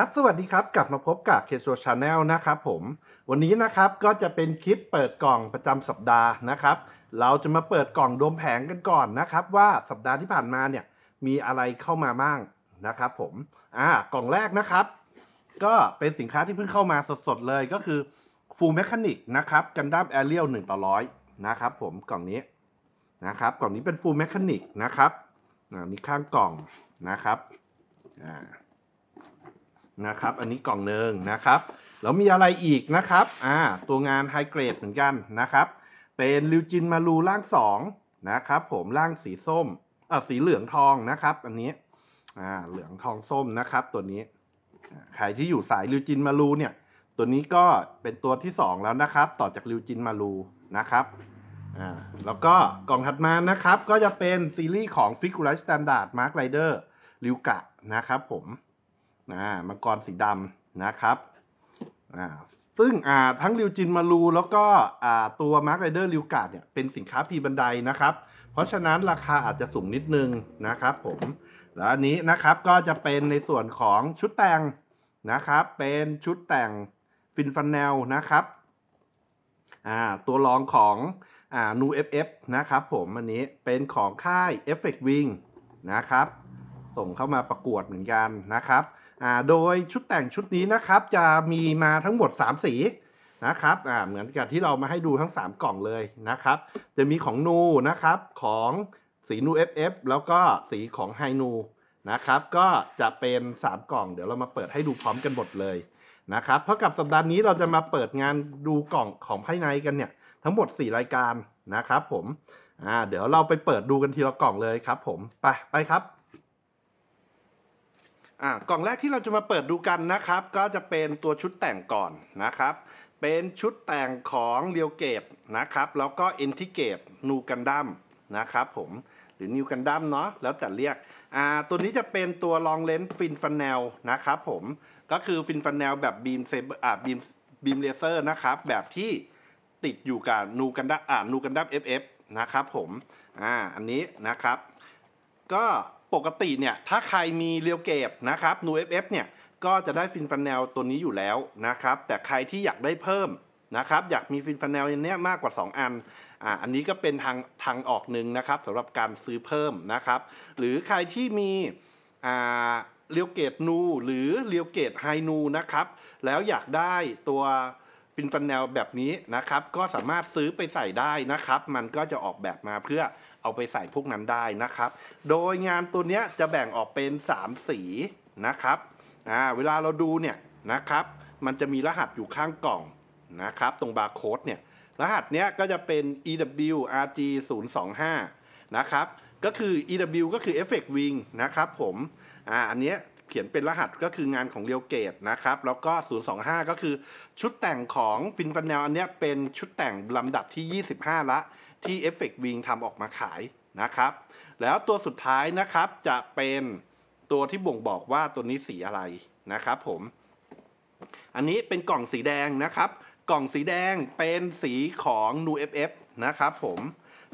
ครับสวัสดีครับ กลับมาพบกับ k ค o Channel นะครับผม วันนี้นะครับก็จะเป็นคลิปเปิดกล่องประจำสัปดาห์นะครับ เราจะมาเปิดกล่องดมแผงกันก่อนนะครับ ว่าสัปดาห์ที่ผ่านมาเนี่ยมีอะไรเข้ามาบ้างนะครับผม อ่ากล่องแรกนะครับ ก็เป็นสินค้าที่เพิ่งเข้ามาสดๆเลยก็คือ Full Mechanic นะครับกันดั้มแอเรียล1ต่อร้อยนะครับผมกล่องนี้นะครับกล่องนี้เป็น Full Mechanic นะครับอ่านี่ข้างกล่องนะครับอ่านะครับ อันนี้กล่องหนึ่งนะครับแล้วมีอะไรอีกนะครับอ่าตัวงานไฮเกรดเหมือนกันนะครับ เป็นลิวจินมารูร่างสองนะครับผมร่างสีส้มอ่าสีเหลืองทองนะครับ อันนี้ อ่าเหลืองทองส้มนะครับ ตัวนี้อ่าใครที่อยู่สายลิวจินมารูเนี่ย ตัวนี้ก็เป็นตัวที่สองแล้วนะครับ ต่อจากลิวจินมารูนะครับอ่าแล้วก็กล่องถัดมานะครับ ก็จะเป็นซีรีส์ของ f i g u r e Standard Mark Rider ริวกะนะครับผมอ่ามังกรสีดำนะครับอ่าซึ่งอ่าทั้งริวจินมารูแล้วก็อ่าตัวมาร์คไรเดอร์ริวกาดเนี่ยเป็นสินค้าพีบันไดนะครับ ราะฉะนั้นราคาอาจจะสูงนิดนึงนะครับผมแล้วอันนี้นะครับก็จะเป็นในส่วนของชุดแต่งนะครับ เป็นชุดแต่งฟินฟันแนลนะครับอ่าตัวรองของอ่านู FF นะครับผมอันนี้เป็นของค่าย Effect Wing นะครับ ส่งเข้ามาประกวดเหมือนกันนะครับอ่าโดยชุดแต่งชุดนี้นะครับจะมีมาทั้งหมด 3 สี นะครับอ่าเหมือนกับที่เรามาให้ดูทั้ง 3 กล่องเลยนะครับ จะมีของนูนะครับของสีนู FF แล้วก็สีของไฮนูนะครับก็จะเป็น 3 กล่อง เดี๋ยวเรามาเปิดให้ดูพร้อมกันหมดเลยนะครับเพราะกับสัปดาห์นี้เราจะมาเปิดงานดูกล่องของภายในกันเนี่ยทั้งหมด 4 รายการนะครับผมอ่าเดี๋ยวเราไปเปิดดูกันทีละกล่องเลยครับผมไปไปครับอ่ากล่องแรกที่เราจะมาเปิดดูกันนะครับ ก็จะเป็นตัวชุดแต่งก่อนนะครับ เป็นชุดแต่งของเรียวเกตนะครับ แล้วก็เอนทิเกตนูกันดั้มนะครับผมหรือนิวกันดั้มเนาะแล้วแต่เรียกอ่าตัวนี้จะเป็นตัวลองเลนส์ฟินฟันแนลนะครับผมก็คือฟินฟันแนลแบบบีมเซบอร์อ่าบีมบีมเลเซอร์นะครับ แบบที่ติดอยู่กับนูกันดั้มอ่านูกันดั้ม FF นะครับผมอ่าอันนี้นะครับ ก็ปกติเนี่ยถ้าใครมีเรียวเกตนะครับนู FF เนี่ย ก็จะได้ฟินฟันแนลตัวนี้อยู่แล้วนะครับ แต่ใครที่อยากได้เพิ่มนะครับ อยากมีฟินฟันแนลเนี้ยมากกว่า 2 อันอ่าอันนี้ก็เป็นทางทางออกหนึ่งนะครับสำหรับการซื้อเพิ่มนะครับ หรือใครที่มีอ่าเรียวเกตนูหรือเรียวเกตไฮนูนะครับ แล้วอยากได้ตัวฟินฟันแนลแบบนี้นะครับ ก็สามารถซื้อไปใส่ได้นะครับ มันก็จะออกแบบมาเพื่อเอาไปใส่พวกนั้นได้นะครับ โดยงานตัวนี้จะแบ่งออกเป็น 3 สีนะครับ อ่าเวลาเราดูเนี่ยนะครับ มันจะมีรหัสอยู่ข้างกล่องนะครับ ตรงบาร์โค้ดเนี่ยรหัสเนี้ยก็จะเป็น EWRG 0 2 5นะครับ ก็คือ EW ก็คือ Effect Wing นะครับผมอ่าอันเนี้ยเขียนเป็นรหัสก็คืองานของเรียวเกตนะครับ แล้วก็ 025 ก็คือชุดแต่งของฟินฟันแนลอันเนี้ยเป็นชุดแต่งลำดับที่ 25 ละที่ Effect Wing ทำออกมาขายนะครับ แล้วตัวสุดท้ายนะครับจะเป็น ตัวที่บ่งบอกว่าตัวนี้สีอะไรนะครับผม อันนี้เป็นกล่องสีแดงนะครับ กล่องสีแดงเป็นสีของ Nu FF นะครับผม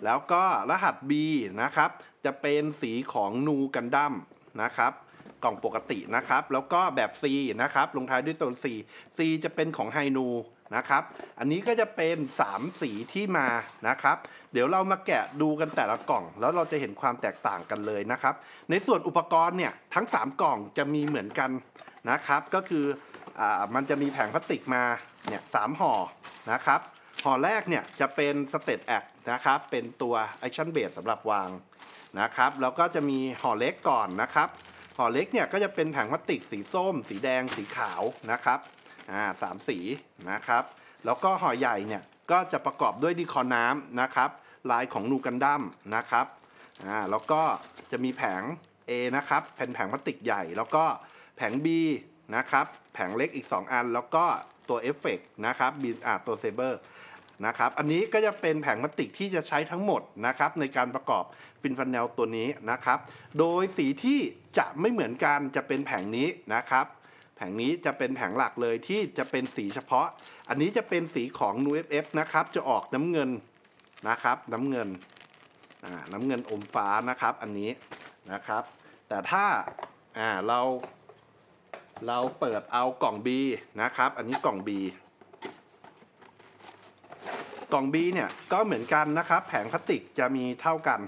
แล้วก็รหัส B นะครับ จะเป็นสีของ Nu Gundam นะครับ กล่องปกตินะครับ แล้วก็แบบ C นะครับ ลงท้ายด้วยตัว C C จะเป็นของไฮนู นะครับ อันนี้ก็จะเป็น 3 สีที่มานะครับ เดี๋ยวเรามาแกะดูกันแต่ละกล่อง แล้วเราจะเห็นความแตกต่างกันเลยนะครับ ในส่วนอุปกรณ์เนี่ยทั้ง 3 กล่องจะมีเหมือนกันนะครับ ก็คืออมันจะมีแผงพลาสติกมาเนี่ยสามห่อนะครับห่อแรกเนี่ยจะเป็นสเตตแอคนะครับ เป็นตัวไอชั่นเบสสำหรับวางนะครับ แล้วก็จะมีห่อเล็กก่อนนะครับห่อเล็กเนี่ยก็จะเป็นแผงพลาสติกสีส้ม สีแดงสีขาวนะครับ อ่าสามสีนะครับ แล้วก็ห่อใหญ่เนี่ยก็จะประกอบด้วยดีคอน้ำนะครับ ลายของนูกันดั้มนะครับอ่าแล้วก็จะมีแผง A นะครับแผ่นแผงพลาสติกใหญ่ แล้วก็แผง B นะครับแผงเล็กอีก 2 อัน แล้วก็ตัวเอฟเฟกนะครับบินอ่าตัวเซเบอร์นะครับอันนี้ก็จะเป็นแผงพลาสติกที่จะใช้ทั้งหมดนะครับในการประกอบฟินฟันแนลตัวนี้นะครับ โดยสีที่จะไม่เหมือนกันจะเป็นแผงนี้นะครับ แผงนี้จะเป็นแผงหลักเลยที่จะเป็นสีเฉพาะ อันนี้จะเป็นสีของ NUFF นะครับ จะออกน้ำเงินนะครับ น้ำเงินอ่าน้ำเงินอมฟ้านะครับ อันนี้นะครับ แต่ถ้าอ่าเรา เราเปิดเอากล่อง B นะครับ อันนี้กล่อง B กล่อง B เนี่ยก็เหมือนกันนะครับ แผงพลาสติกจะมีเท่ากัน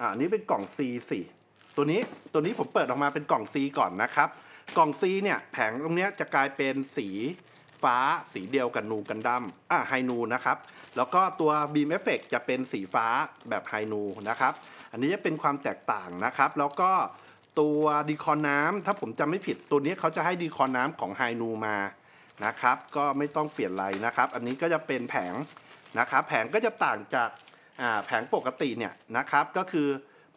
อ่าอันนี้เป็นกล่อง C สี่ตัวนี้ตัวนี้ผมเปิดออกมาเป็นกล่อง C ก่อนนะครับ กล่อง C เนี่ยแผงตรงนี้จะกลายเป็นสีฟ้าสีเดียวกับนูกันดั้มอ่าไฮนูนะครับ แล้วก็ตัว Beam Effect จะเป็นสีฟ้าแบบไฮนูนะครับ อันนี้จะเป็นความแตกต่างนะครับ แล้วก็ตัวดีคอนน้ำถ้าผมจำไม่ผิดตัวนี้เขาจะให้ดีคอนน้ำของไฮนูมานะครับ ก็ไม่ต้องเปลี่ยนอะไรนะครับ อันนี้ก็จะเป็นแผงนะครับ แผงก็จะต่างจากแผงปกติเนี่ยนะครับ ก็คือ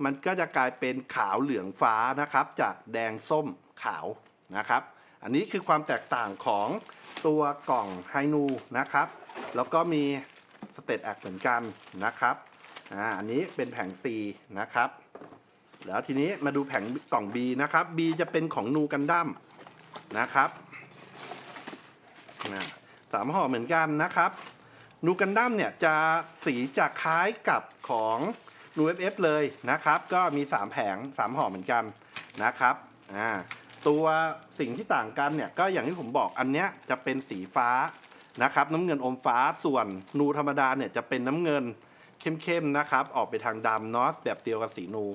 มันก็จะกลายเป็นขาวเหลืองฟ้านะครับ จากแดงส้มขาวนะครับ อันนี้คือความแตกต่างของตัวกล่องไฮนูนะครับ แล้วก็มีสเตตแอคเหมือนกันนะครับอ่าอันนี้เป็นแผง C นะครับ แล้วทีนี้มาดูแผงกล่อง B นะครับ B จะเป็นของนูกันดั้มนะครับสามห่อเหมือนกันนะครับนูกันดั้มเนี่ยจะสีจะคล้ายกับของนู FF เลยนะครับ ก็มี 3 แผง 3ห่อเหมือนกันนะครับ อ่าตัวสิ่งที่ต่างกันเนี่ยก็อย่างที่ผมบอกอันเนี้ยจะเป็นสีฟ้านะครับ น้ำเงินอมฟ้าส่วนนูธรรมดาเนี่ยจะเป็นน้ำเงินเข้มๆนะครับ ออกไปทางดำเนาะแบบเดียวกับสีนู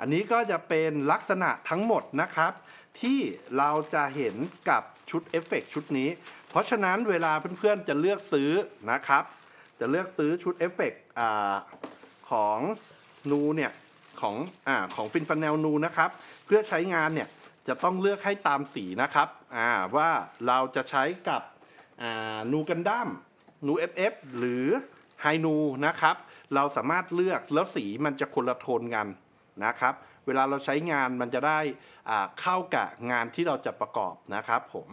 อันนี้ก็จะเป็นลักษณะทั้งหมดนะครับ ที่เราจะเห็นกับชุดเอฟเฟกต์ชุดนี้ เพราะฉะนั้นเวลาเพื่อนๆจะเลือกซื้อนะครับ จะเลือกซื้อชุดเอฟเฟกต์ของนูเนี่ยของอ่าของฟินฟันแนลนูนะครับ เพื่อใช้งานเนี่ย จะต้องเลือกให้ตามสีนะครับอ่าว่าเราจะใช้กับนูกันดั้มนู FF หรือไฮนูนะครับ เราสามารถเลือกแล้วสีมันจะคนละโทนกันนะครับ เวลาเราใช้งานมันจะได้เข้ากับงานที่เราจะประกอบนะครับผม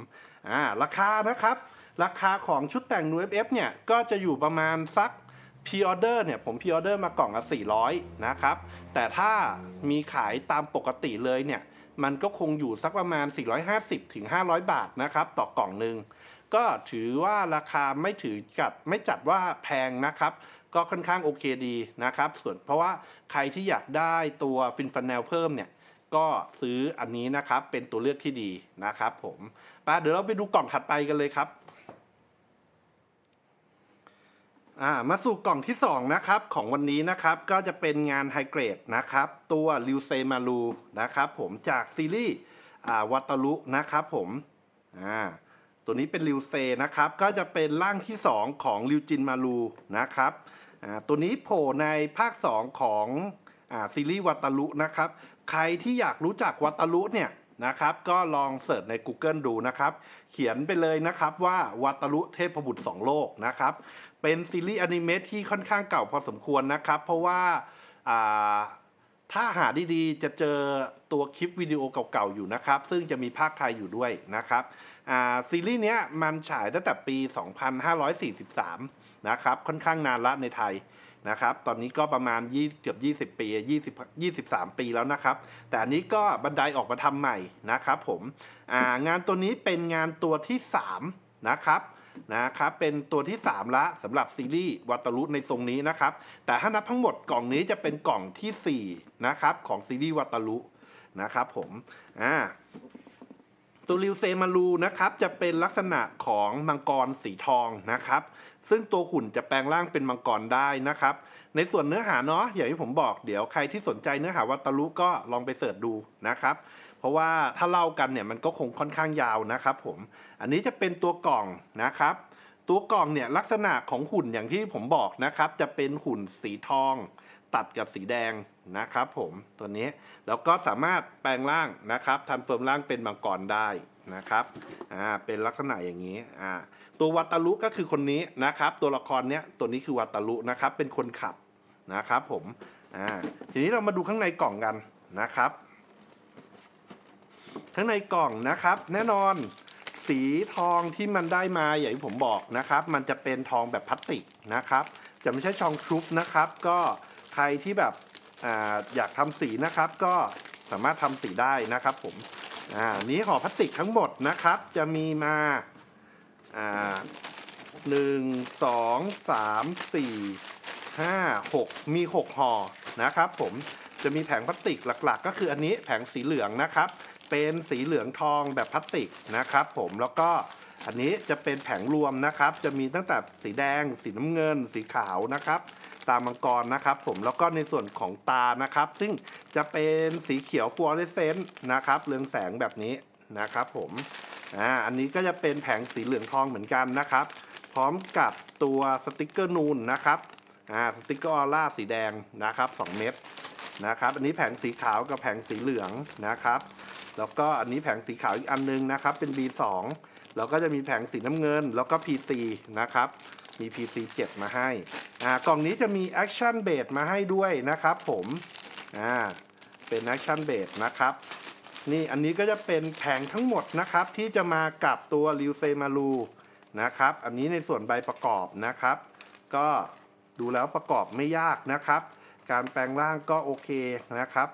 าราคานะครับ ราคาของชุดแต่งนู FF เนี่ยก็จะอยู่ประมาณสักพ r ออเดอร์เนี่ยผมพ r ออเดอร์มากล่องละ400 นะครับ แต่ถ้ามีขายตามปกติเลยเนี่ย มันก็คงอยู่สักประมาณ 450ถึง500 บาทนะครับ ต่อกล่องหนึ่งก็ถือว่าราคาไม่ถือกับไม่จัดว่าแพงนะครับ ก็ค่อนข้างโอเคดีนะครับ ส่วนเพราะว่าใครที่อยากได้ตัวฟินฟันแนลเพิ่มเนี่ยก็ซื้ออันนี้นะครับเป็นตัวเลือกที่ดีนะครับผมไปเดี๋ยวเราไปดูกล่องถัดไปกันเลยครับ อ่ามาสู่กล่องที่ 2 นะครับ ของวันนี้นะครับก็จะเป็นงานไฮเกรดนะครับ ตัวริวเซมารูนะครับผมจากซีรีส์อ่าวัตารุนะครับผมอ่าตัวนี้เป็นริวเซนะครับก็จะเป็นร่างที่ 2 ของริวจินมารูนะครับอ่าตัวนี้โผล่ในภาค 2 ของอ่าซีรีส์วัตารุนะครับ ใครที่อยากรู้จักวัตารุเนี่ยนะครับก็ลองเสิร์ชใน Google ดูนะครับ เขียนไปเลยนะครับว่าวัตารุเทพบุตรสองโลกนะครับ เป็นซีรีส์อนิเมะที่ค่อนข้างเก่าพอสมควรนะครับ เพราะว่าถ้าหาดีๆ จะเจอตัวคลิปวิดีโอเก่าๆ อยู่นะครับ ซึ่งจะมีภาคไทยอยู่ด้วยนะครับซีรีส์เนี้ยมันฉายตั้งแต่ปี 2543 นะครับ ค่อนข้างนานละในไทยนะครับ ตอนนี้ก็ประมาณ20เกือบ20 ปี 20 23 ปีแล้วนะครับ แต่อันนี้ก็บันไดออกมาทำใหม่นะครับผมงานตัวนี้เป็นงานตัวที่ 3 นะครับ นะครับเป็นตัวที่ 3 ละสำหรับซีรีส์วัตรุในทรงนี้นะครับ แต่ถ้านับทั้งหมดกล่องนี้จะเป็นกล่องทีสี่ 4 นะครับ ของซีรีส์วัตรุนะครับผมอ่าตัวริวเซมารูนะครับจะเป็นลักษณะของมังกรสีทองนะครับ ซึ่งตัวหุ่นจะแปลงร่างเป็นมังกรได้นะครับ ในส่วนเนื้อหาเนาะอย่างที่ผมบอกเดี๋ยวใครที่สนใจเนื้อหาวัตรุก็ลองไปเสิร์ชดูนะครับ เพราะว่าถ้าเล่ากันเนี่ยมันก็คงค่อนข้างยาวนะครับผมอันนี้จะเป็นตัวกล่องนะครับ ตัวกล่องเนี่ยลักษณะของหุ่นอย่างที่ผมบอกนะครับ จะเป็นหุ่นสีทอง ตัดกับสีแดงนะครับผมตัวนี้แล้วก็สามารถแปลงร่างนะครับทันเฟิร์มร่างเป็นมังกรได้นะครับอ่าเป็นลักษณะอย่างนี้อ่าตัววัตารุก็คือคนนี้นะครับ ตัวละครเนี้ยตัวนี้คือวัตารุนะครับเป็นคนขับนะครับผมอ่าทีนี้เรามาดูข้างในกล่องกันนะครับ ข้งในกล่องนะครับ แน่นอนสีทองที่มันได้มาอย่างที่ผมบอกนะครับ มันจะเป็นทองแบบพลาสติกนะครับ จะไม่ใช่ทองครุบนะครับ ก็ใครที่แบบออยากทำสีนะครับ ก็สามารถทำสีได้นะครับ ผมอ่านนี้ห่อพลาสติกทั้งหมดนะครับ จะมีมาอ่าหนึ่งสองสามสี่ห้าหกมีหกห่อนะครับ ผมจะมีแผงพลาสติกหลัก ๆ ก็คืออันนี้แผงสีเหลืองนะครับ เป็นสีเหลืองทองแบบพลาสติกนะครับ ผมแล้วก็อันนี้จะเป็นแผงรวมนะครับ จะมีตั้งแต่สีแดง สีน้ำเงิน สีขาวนะครับ ตามังกรนะครับ ผมแล้วก็ในส่วนของตานะครับ ซึ่งจะเป็นสีเขียวฟลูออเรสเซนต์นะครับเรืองแสงแบบนี้นะครับ ผมอ่าอันนี้ก็จะเป็นแผงสีเหลืองทองเหมือนกันนะครับ พร้อมกับตัวสติกเกอร์นูนนะครับอ่าสติกเกอร์ออร่าสีแดงนะครับ 2 เม็ดนะครับ อันนี้แผงสีขาวกับแผงสีเหลืองนะครับ แล้วก็อันนี้แผงสีขาวอีกอันนึงนะครับ เป็น B2 แล้วก็จะมีแผงสีน้ำเงิน แล้วก็ PC นะครับ มี PC 7 มาให้อ่ากล่องนี้จะมี Action Base มาให้ด้วยนะครับ ผมอ่าเป็น Action Base นะครับ นี่อันนี้ก็จะเป็นแผงทั้งหมดนะครับ ที่จะมากับตัว r ิวเซมารูนะครับ อันนี้ในส่วนใบประกอบนะครับ ก็ดูแล้วประกอบไม่ยากนะครับ การแปลงร่างก็โอเคนะครับ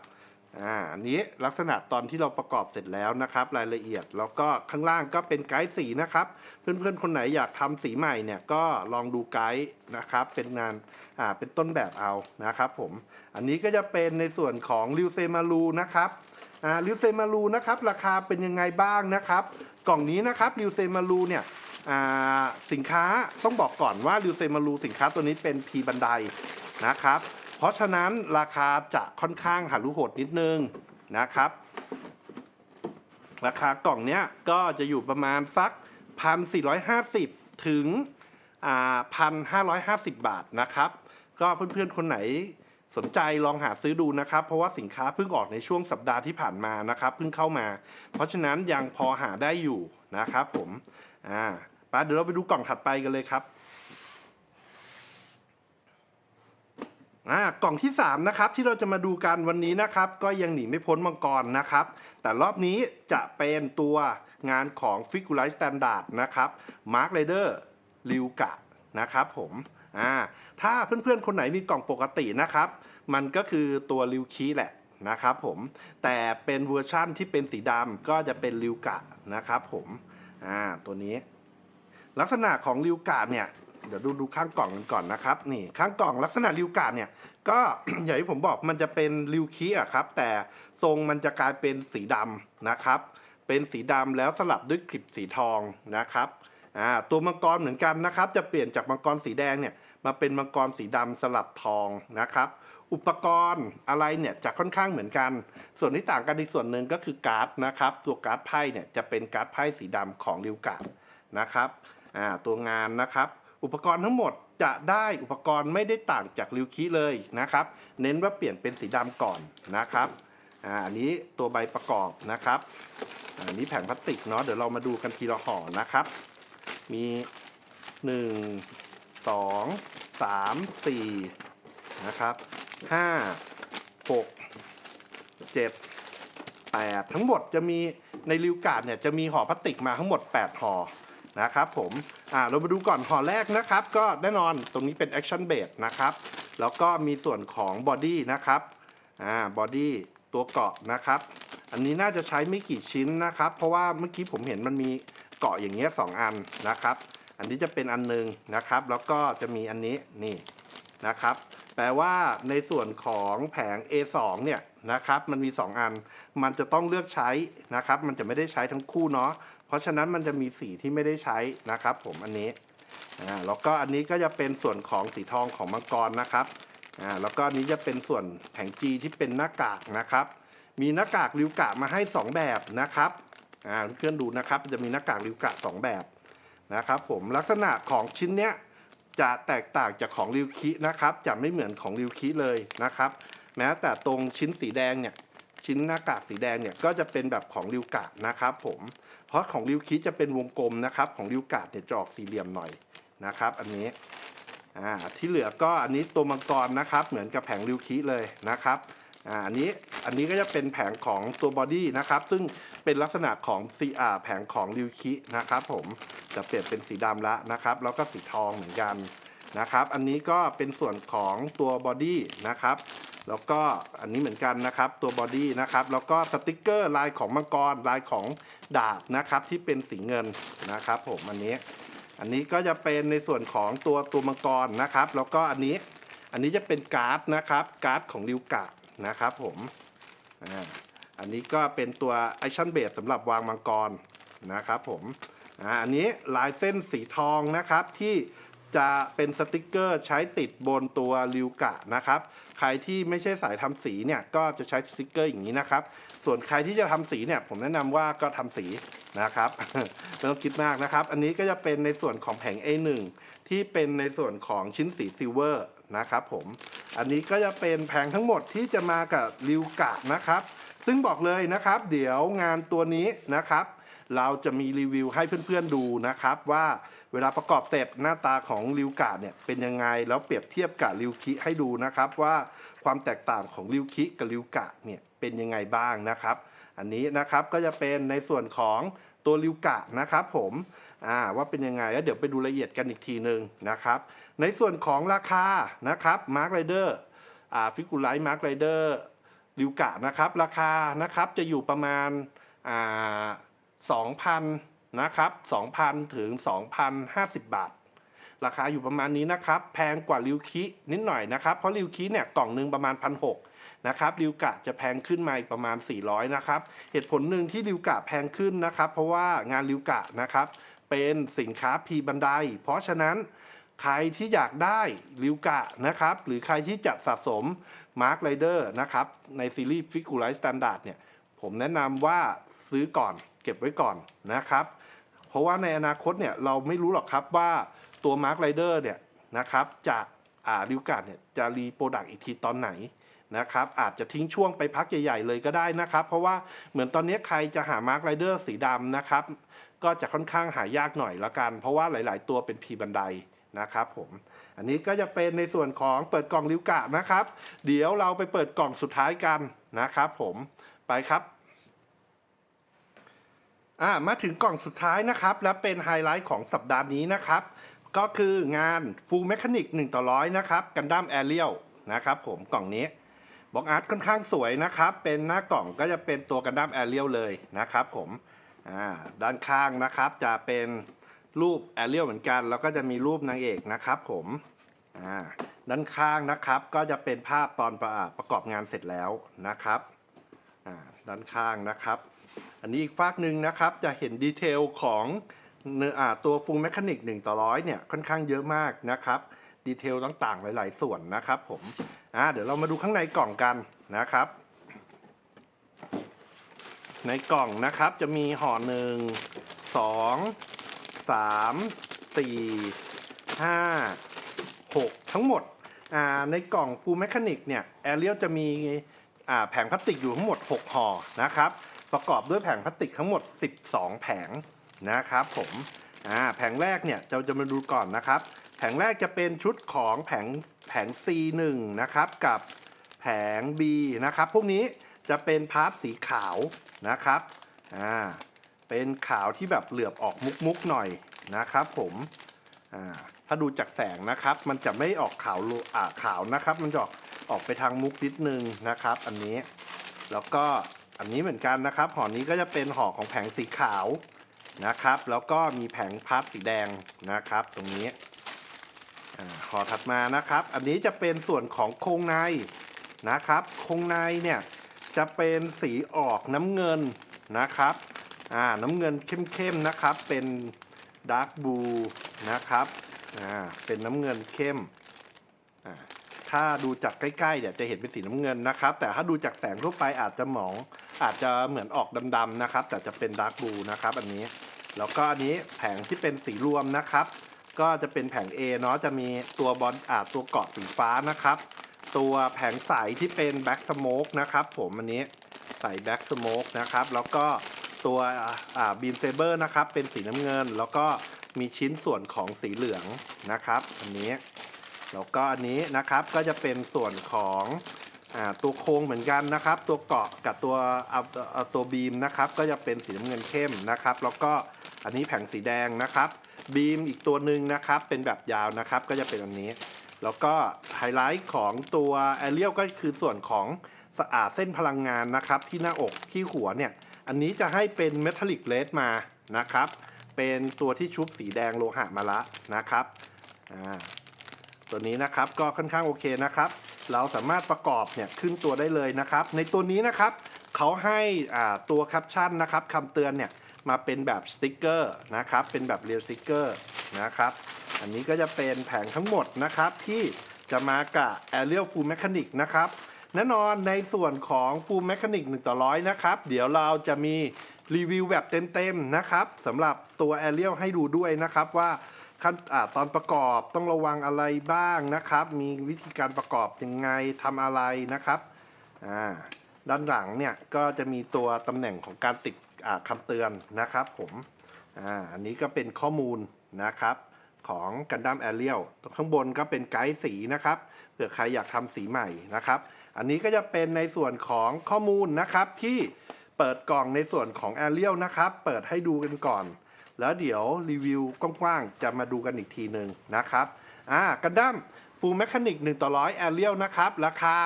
อ่าอันนี้ลักษณะตอนที่เราประกอบเสร็จแล้วนะครับ รายละเอียดแล้วก็ข้างล่างก็เป็นไกด์สีนะครับ เพื่อนๆ คนไหนอยากทำสีใหม่เนี่ยก็ลองดูไกด์นะครับ เป็นงานอ่าเป็นต้นแบบเอานะครับผมอันนี้ก็จะเป็นในส่วนของริวเซมารูนะครับอ่าริวเซมารูนะครับราคาเป็นยังไงบ้างนะครับ กล่องนี้นะครับริวเซมารูเนี่ยอ่าสินค้าต้องบอกก่อนว่าริวเซมารูสินค้าตัวนี้เป็นพีบันไดนะครับ ราะฉะนั้นราคาจะค่อนข้างหันรูโหดนิดนึงนะครับ ราคากล่องเนี้ยก็จะอยู่ประมาณสัก 1,450 ถึงอ่า1,550บาทนะครับ ก็เพื่อนๆคนไหนสนใจลองหาซื้อดูนะครับ เพราะว่าสินค้าเพิ่งออกในช่วงสัปดาห์ที่ผ่านมานะครับเพิ่งเข้ามา เพราะฉะนั้นยังพอหาได้อยู่นะครับผมอ่าไปเดี๋ยวเราไปดูกล่องถัดไปกันเลยครับ อ่ากล่องที่ 3 นะครับ ที่เราจะมาดูกันวันนี้นะครับ ก็ยังหนีไม่พ้นมังกรนะครับ แต่รอบนี้จะเป็นตัวงานของ f i g u r i z e Standard นะครับ Mark Rider ริวกะนะครับผมอ่าถ้าเพื่อนๆ คนไหนมีกล่องปกตินะครับ มันก็คือตัวริวคีแหละนะครับผมแต่เป็นเวอร์ชั่นที่เป็นสีดำก็จะเป็นริวกะนะครับผมอ่าตัวนี้ ลักษณะของริวกะเนี่ย เดี๋ยวดูดูข้างกล่องกันก่อนนะครับ นี่ข้างกล่องลักษณะริวกาเนี่ย ก็อย่างที่ผมบอกมันจะเป็นริวคีอะครับ แต่ทรงมันจะกลายเป็นสีดำนะครับ เป็นสีดำแล้วสลับด้วยคลิปสีทองนะครับอ่าตัวมังกรเหมือนกันนะครับ จะเปลี่ยนจากมังกรสีแดงเนี่ยมาเป็นมังกรสีดำสลับทองนะครับ อุปกรณ์อะไรเนี่ยจะค่อนข้างเหมือนกัน ส่วนที่ต่างกันอีกส่วนหนึ่งก็คือการ์ดนะครับ ตัวการ์ดไพ่เนี่ยจะเป็นการ์ดไพ่สีดำของริวกานะครับอ่าตัวงานนะครับ อุปกรณ์ทั้งหมดจะได้อุปกรณ์ไม่ได้ต่างจากริวคิเลยนะครับ เน้นว่าเปลี่ยนเป็นสีดำก่อนนะครับอันนี้ตัวใบประกอบนะครับ อันนี้แผงพลาสติกเนาะเดี๋ยวเรามาดูกันทีละห่อนะครับ มี 1 2 3 4นะครับ5 6 7 8 ทั้งหมดจะมีในริวการ์ดเนี่ยจะมีห่อพลาสติกมาทั้งหมด 8 ห่อ นะครับผมอ่าเรามาดูก่อนห่อแรกนะครับ ก็แน่นอนตรงนี้เป็น action base นะครับ แล้วก็มีส่วนของ body นะครับอ่า body ตัวเกาะนะครับ อันนี้น่าจะใช้ไม่กี่ชิ้นนะครับ เพราะว่าเมื่อกี้ผมเห็นมันมีเกาะอย่างเงี้ยสองอันนะครับ อันนี้จะเป็นอันหนึงนะครับ แล้วก็จะมีอันนี้นี่นะครับ แปลว่าในส่วนของแผง A2 เนี่ยนะครับ มันมี 2 อัน มันจะต้องเลือกใช้นะครับ มันจะไม่ได้ใช้ทั้งคู่เนาะ ราะฉะนั้นมันจะมีสีที่ไม่ได้ใช้นะครับผมอันนี้อ่าแล้วก็อันนี้ก็จะเป็นส่วนของสีทองของมังกรนะครับอ่าแล้วก็อันนี้จะเป็นส่วนแผงจีที่เป็นหน้ากากนะครับ มีหน้ากากริวกะมาให้ 2 แบบนะครับอ่าเพื่อนดูนะครับจะมีหน้ากากริวกะ 2 แบบนะครับผมลักษณะของชิ้นเนี้ยจะแตกต่างจากของริวคินะครับ จะไม่เหมือนของริวคิเลยนะครับ แม้แต่ตรงชิ้นสีแดงเนี่ยชิ้นหน้ากากสีแดงเนี่ยก็จะเป็นแบบของริวกะนะครับผม ราะของริวคิจะเป็นวงกลมนะครับ ของริวกาดเนี่ยจะออกสี่เหลี่ยมหน่อยนะครับ อันนี้อ่าที่เหลือก็อันนี้ตัวมังกรนะครับ เหมือนกับแผงริวคิเลยนะครับอ่าอันนี้อันนี้ก็จะเป็นแผงของตัวบอดี้นะครับ ซึ่งเป็นลักษณะของซีอาแผงของริวคินะครับ ผมจะเปลี่ยนเป็นสีดำละนะครับ แล้วก็สีทองเหมือนกันนะครับ อันนี้ก็เป็นส่วนของตัวบอดี้นะครับ แล้วก็อันนี้เหมือนกันนะครับตัวบอดี้นะครับแล้วก็สติกเกอร์ลายของมังกรลายของดาบนะครับที่เป็นสีเงินนะครับผมอันนี้ อันนี้ก็จะเป็นในส่วนของตัวตัวมังกรนะครับ แล้วก็อันนี้อันนี้จะเป็นการ์ดนะครับการ์ดของริวกะนะครับผมอ่าอันนี้ก็เป็นตัวไอชั่นเบสสำหรับวางมังกรนะครับผมอ่าอันนี้ลายเส้นสีทองนะครับที่ จะเป็นสติกเกอร์ใช้ติดบนตัวริวกะนะครับ ใครที่ไม่ใช่สายทำสีเนี่ยก็จะใช้สติกเกอร์อย่างนี้นะครับ ส่วนใครที่จะทำสีเนี่ยผมแนะนำว่าก็ทำสีนะครับไม่ต้องคิดมากนะครับ อันนี้ก็จะเป็นในส่วนของแผง A1 ที่เป็นในส่วนของชิ้นสีซิลเวอร์นะครับผม อันนี้ก็จะเป็นแผงทั้งหมดที่จะมากับริวกะนะครับ ซึ่งบอกเลยนะครับ เดี๋ยวงานตัวนี้นะครับ เราจะมีรีวิวให้เพื่อนๆดูนะครับว่า เวลาประกอบเสร็จหน้าตาของริวกะเนี่ยเป็นยังไงแล้วเปรียบเทียบกับริวคิให้ดูนะครับว่าความแตกต่างของริวคิกับริวกะเนี่ยเป็นยังไงบ้างนะครับ อันนี้นะครับก็จะเป็นในส่วนของตัวริวกะนะครับผมอ่าว่าเป็นยังไงแล้วเดี๋ยวไปดูรายละเอียดกันอีกทีหนึ่งนะครับ ในส่วนของราคานะครับมาร์คไรเดอร์อ่าฟิกูไลท์มาร์คไรเดอร์ริวกะนะครับราคานะครับจะอยู่ประมาณอ่าสองพั นะครับสองพันถึงสองพันห้าสิบบาท ราคาอยู่ประมาณนี้นะครับ แพงกว่าริวคินิดหน่อยนะครับ เพราะริวคิเนี่ยกล่องหนึ่งประมาณพันหกนะครับริวกะจะแพงขึ้นมาอีกประมาณ 400นะครับ เหตุผลหนึ่งที่ริวกะแพงขึ้นนะครับ เพราะว่างานริวกะนะครับ เป็นสินค้าพีบันได เพราะฉะนั้นใครที่อยากได้ริวกะนะครับ หรือใครที่จะสะสมมาร์คไรเดอร์นะครับ ในซีรีส์ฟิกูไลท์สแตนดาร์ดเนี่ย ผมแนะนำว่าซื้อก่อนเก็บไว้ก่อนนะครับ เพราะว่าในอนาคตเนี่ยเราไม่รู้หรอกครับว่าตัวมาร์คไรเดอร์เนี่ยนะครับจะอ่าริวกาดเนี่ยจะรีโปรดักต์อีกทีตอนไหนนะครับอาจจะทิ้งช่วงไปพักใหญ่ๆเลยก็ได้นะครับ เพราะว่าเหมือนตอนนี้ใครจะหามาร์คไรเดอร์สีดำนะครับ ก็จะค่อนข้างหายากหน่อยละกัน เพราะว่าหลาย ๆ ตัวเป็นพีบันไดนะครับผม อันนี้ก็จะเป็นในส่วนของเปิดกล่องริวกะนะครับ เดี๋ยวเราไปเปิดกล่องสุดท้ายกันนะครับผมไปครับ อ่ามาถึงกล่องสุดท้ายนะครับ และเป็นไฮไลท์ของสัปดาห์นี้นะครับ ก็คืองาน Full Mechanic 1ต่อร้อยนะครับกันดั้มแอเรียลนะครับผมกล่องนี้บล็อกอาร์ตค่อนข้างสวยนะครับ เป็นหน้ากล่องก็จะเป็นตัวกันดั้มแอเรียลเลยนะครับผมอ่าด้านข้างนะครับจะเป็นรูปแอเรียลเหมือนกัน แล้วก็จะมีรูปนางเอกนะครับผมอ่าด้านข้างนะครับก็จะเป็นภาพตอนประประกอบงานเสร็จแล้วนะครับด้านข้างนะครับ อันนี้อีกฝากหนึ่งนะครับจะเห็นดีเทลของอตัวฟูงแมคานิก1ต่อร้อยเนี่ยค่อนข้างเยอะมากนะครับดีเทลต่างๆ หลาย ๆ ส่วนนะครับผมอ่าเดี๋ยวเรามาดูข้างในกล่องกันนะครับ ในกล่องนะครับจะมีห่อหนึ่งสองสามสี่ห้าหกทั้งหมดอ่าในกล่องฟูลแมคานิกเนี่ยแอเรียลจะมีอ่าแผงพลาสติกอยู่ทั้งหมด 6 ห่อนะครับ ประกอบด้วยแผงพลาสติกทั้งหมด 12 แผงนะครับผมอ่าแผงแรกเนี่ยเราจะมาดูก่อนนะครับ แผงแรกจะเป็นชุดของแผงแผง C1 นะครับกับแผง B นะครับ พวกนี้จะเป็นพาร์ทสีขาวนะครับอ่าเป็นขาวที่แบบเหลือบออกมุกๆหน่อยนะครับผมอ่าถ้าดูจากแสงนะครับ มันจะไม่ออกขาวอ่าขาวนะครับ มันจะออกออกไปทางมุกนิดนึงนะครับ อันนี้แล้วก็ อันนี้เหมือนกันนะครับห่อนี้ก็จะเป็นห่อของแผงสีขาวนะครับ แล้วก็มีแผงพับสีแดงนะครับ ตรงนี้ห่อถัดมานะครับ อันนี้จะเป็นส่วนของโครงในนะครับโครงในเนี่ยจะเป็นสีออกน้ำเงินนะครับอ่าน้ำเงินเข้มๆนะครับ เป็นดาร์กบูนะครับอ่าเป็นน้ำเงินเข้มอ่าถ้าดูจากใกล้ๆเนี่ยจะเห็นเป็นสีน้ำเงินนะครับ แต่ถ้าดูจากแสงทั่วไปอาจจะหมอง อาจจะเหมือนออกดำๆนะครับ แต่จะเป็นดาร์กบลูนะครับอันนี้แล้วก็อันนี้แผงที่เป็นสีรวมนะครับ ก็จะเป็นแผง A เนาะจะมีตัวบอลอาตัวเกาะสีฟ้านะครับ ตัวแผงใสที่เป็นแบ็กสโมกนะครับผมอันนี้ใส่แบ็กสโมกนะครับแล้วก็ตัวบีมเซเบอร์นะครับเป็นสีน้ำเงิน แล้วก็มีชิ้นส่วนของสีเหลืองนะครับ อันนี้ แล้วก็อันนี้นะครับก็จะเป็นส่วนของ อาตัวโครงเหมือนกันนะครับ ตัวเกาะกับตัวเอาเอาตัวบีมนะครับ ก็จะเป็นสีน้ำเงินเข้มนะครับ แล้วก็อันนี้แผงสีแดงนะครับ บีมอีกตัวหนึ่งนะครับ เป็นแบบยาวนะครับ ก็จะเป็นอันนี้ แล้วก็ไฮไลท์ของตัวแอเรียลก็คือส่วนของสะอาดเส้นพลังงานนะครับ ที่หน้าอกที่หัวเนี่ย อันนี้จะให้เป็นเมทัลลิกเลสมานะครับ เป็นตัวที่ชุบสีแดงโลหะมาละนะครับอ่าตัวนี้นะครับก็ค่อนข้างโอเคนะครับ เราสามารถประกอบเนี่ยขึ้นตัวได้เลยนะครับ ในตัวนี้นะครับเขาให้อ่าตัวแคปชั่นนะครับคำเตือนเนี่ยมาเป็นแบบสติกเกอร์นะครับเป็นแบบเรียลสติกเกอร์นะครับอันนี้ก็จะเป็นแผงทั้งหมดนะครับที่จะมากับ Aerial Full Mechanic นะครับแน่นอนในส่วนของ Full Mechanic 1ต่อร้อยนะครับ เดี๋ยวเราจะมีรีวิวแบบเต็มๆนะครับสำหรับตัว Aerial ให้ดูด้วยนะครับว่า ขั้นอตอนประกอบต้องระวังอะไรบ้างนะครับ มีวิธีการประกอบยังไงทำอะไรนะครับอ่าด้านหลังเนี่ยก็จะมีตัวตำแหน่งของการติดอ่าคำเตือนนะครับผมอ่าอันนี้ก็เป็นข้อมูลนะครับของกันดั้มแอเรียลข้างบนก็เป็นไกด์สีนะครับเผื่อใครอยากทำสีใหม่นะครับ อันนี้ก็จะเป็นในส่วนของข้อมูลนะครับที่เปิดกล่องในส่วนของแอเรียลนะครับ เปิดให้ดูกันก่อน แล้วเดี๋ยวรีวิวกว้างๆจะมาดูกันอีกทีหนึ่งนะครับอ่ากันดั้มฟูลแมคานิก1ต่อร้อยแอเรียลนะครับ ราคา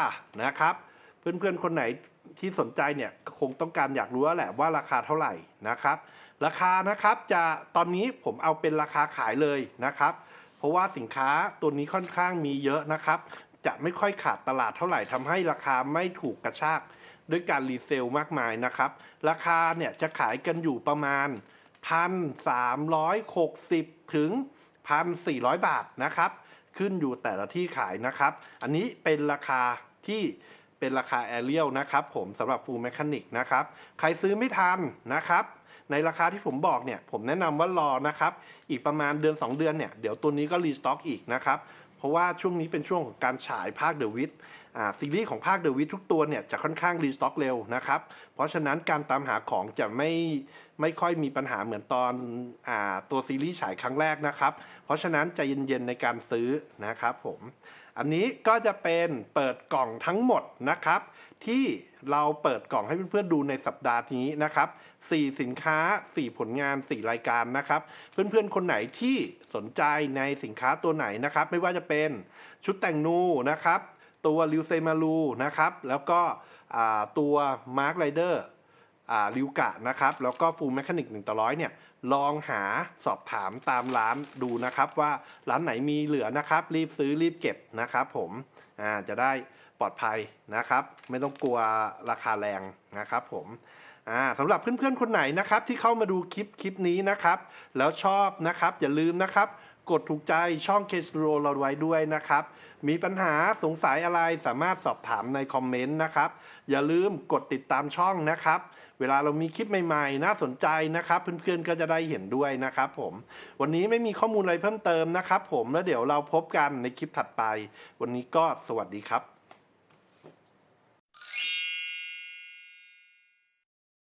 นะครับ เพื่อนๆ คนไหนที่สนใจเนี่ยคงต้องการอยากรู้แล้วแหละว่าราคาเท่าไหร่นะครับ ราคานะครับจะตอนนี้ผมเอาเป็นราคาขายเลยนะครับ เพราะว่าสินค้าตัวนี้ค่อนข้างมีเยอะนะครับ จะไม่ค่อยขาดตลาดเท่าไหร่ทำให้ราคาไม่ถูกกระชากด้วยการรีเซลมากมายนะครับ ราคาเนี่ยจะขายกันอยู่ประมาณ 1,360 ถึง 1,400 บาทนะครับ ขึ้นอยู่แต่ละที่ขายนะครับ อันนี้เป็นราคาที่เป็นราคาแอเรียลนะครับผมสำหรับฟูลแมคานิกนะครับ ใครซื้อไม่ทันนะครับ ในราคาที่ผมบอกเนี่ย ผมแนะนำว่ารอนะครับ อีกประมาณเดือน 2 เดือนเนี่ย เดี๋ยวตัวนี้ก็รีสต็อกอีกนะครับ เพราะว่าช่วงนี้เป็นช่วงของการฉายภาคเดอะวิทซีรีส์ของภาคเดอะวิททุกตัวเนี่ยจะค่อนข้างรีสต็อกเร็วนะครับ เพราะฉะนั้นการตามหาของจะไม่ไม่ค่อยมีปัญหาเหมือนตอนอตัวซีรีส์ฉายครั้งแรกนะครับ เพราะฉะนั้นใจเย็นๆในการซื้อนะครับผมอันนี้ก็จะเป็นเปิดกล่องทั้งหมดนะครับ ที่เราเปิดกล่องให้เพื่อนๆดูในสัปดาห์นี้นะครับ 4 สินค้า 4 ผลงาน 4 รายการนะครับ เพื่อนๆ คนไหนที่สนใจในสินค้าตัวไหนนะครับ ไม่ว่าจะเป็นชุดแต่งนูนะครับ ตัวริวเซมารูนะครับ แล้วก็ตัวมาร์คไรเดอร์อ่าริวกะนะครับ แล้วก็ฟูลแมคานิก1ต่อร้อยเนี่ยลองหาสอบถามตามร้านดูนะครับว่าร้านไหนมีเหลือนะครับ รีบซื้อรีบเก็บนะครับ ผมจะได้ปลอดภัยนะครับ ไม่ต้องกลัวราคาแรงนะครับ ผม อ่าสำหรับเพื่อนๆคนไหนนะครับที่เข้ามาดูคลิปคลิปนี้นะครับ แล้วชอบนะครับ อย่าลืมนะครับ กดถูกใจช่องเคสโรเราไว้ด้วยนะครับ มีปัญหาสงสัยอะไรสามารถสอบถามในคอมเมนต์นะครับ อย่าลืมกดติดตามช่องนะครับเวลาเรามีคลิปใหม่ๆ น่าสนใจนะครับ เพื่อนๆก็จะได้เห็นด้วยนะครับผม วันนี้ไม่มีข้อมูลอะไรเพิ่มเติมนะครับผมแล้วเดี๋ยวเราพบกันในคลิปถัดไป วันนี้ก็สวัสดีครับ